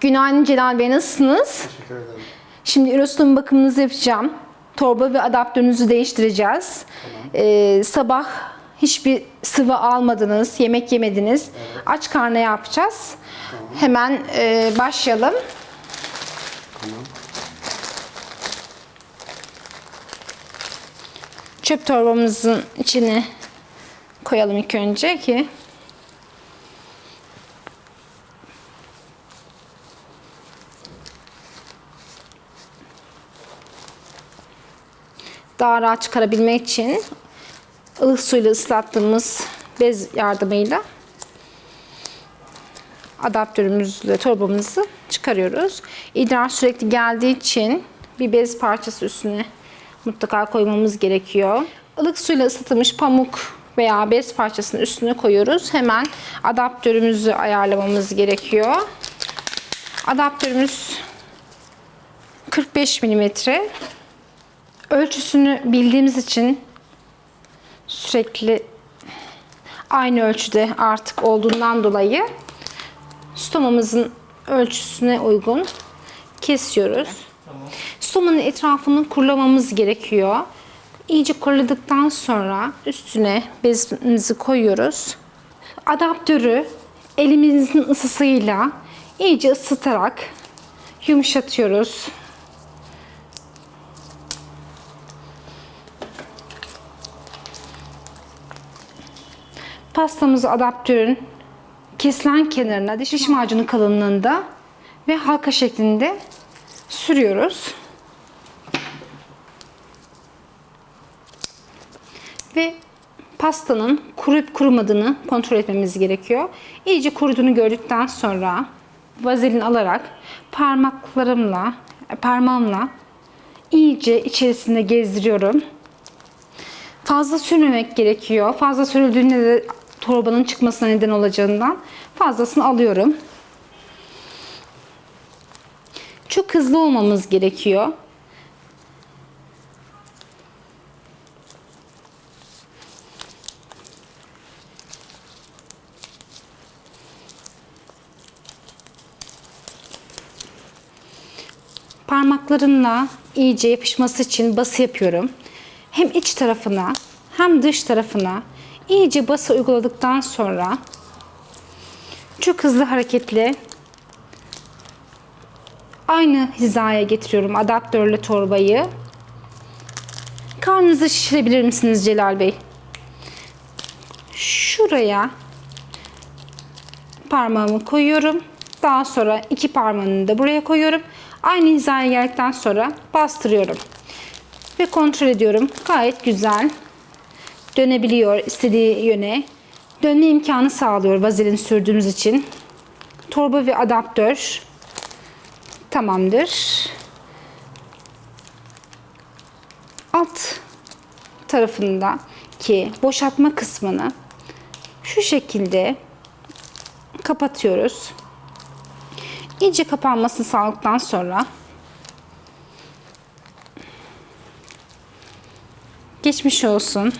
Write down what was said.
Günaydın Celal Bey nasılsınız? Teşekkür ederim. Şimdi ürostom bakımınızı yapacağım. Torba ve adaptörünüzü değiştireceğiz. Ee, sabah hiçbir sıvı almadınız, yemek yemediniz. Aç karnına yapacağız. Hemen e, başlayalım. Çöp torbamızın içine koyalım ilk önce ki daha rahat çıkarabilmek için ılık suyla ıslattığımız bez yardımıyla adaptörümüzle torbamızı çıkarıyoruz. İdrar sürekli geldiği için bir bez parçası üstüne mutlaka koymamız gerekiyor. Ilık suyla ısıtılmış pamuk veya bez parçasının üstüne koyuyoruz. Hemen adaptörümüzü ayarlamamız gerekiyor. Adaptörümüz 45 milimetre. Ölçüsünü bildiğimiz için sürekli aynı ölçüde artık olduğundan dolayı stomamızın ölçüsüne uygun kesiyoruz. Stomanın etrafını kurulamamız gerekiyor. İyice kuruladıktan sonra üstüne bezimizi koyuyoruz. Adaptörü elimizin ısısıyla iyice ısıtarak yumuşatıyoruz. Pastamızı adaptörün kesilen kenarına diş macunu kalınlığında ve halka şeklinde sürüyoruz. Ve pastanın kuruyup kurumadığını kontrol etmemiz gerekiyor. İyice kuruduğunu gördükten sonra vazelin alarak parmaklarımla, parmağımla iyice içerisinde gezdiriyorum. Fazla sürmemek gerekiyor. Fazla sürüldüğünde de torbanın çıkmasına neden olacağından fazlasını alıyorum. Çok hızlı olmamız gerekiyor. Parmaklarımla iyice yapışması için bası yapıyorum. Hem iç tarafına hem dış tarafına iyice bası uyguladıktan sonra çok hızlı hareketli aynı hizaya getiriyorum adaptörle torbayı. Karnınızı şişirebilir misiniz Celal Bey? Şuraya parmağımı koyuyorum. Daha sonra iki parmağını da buraya koyuyorum. Aynı hizaya geldikten sonra bastırıyorum. Ve kontrol ediyorum. Gayet güzel. Dönebiliyor istediği yöne. Dönme imkanı sağlıyor vazelin sürdüğümüz için. Torba ve adaptör tamamdır. Alt tarafında ki boşaltma kısmını şu şekilde kapatıyoruz. İyice kapanmasını sağladıktan sonra geçmiş olsun.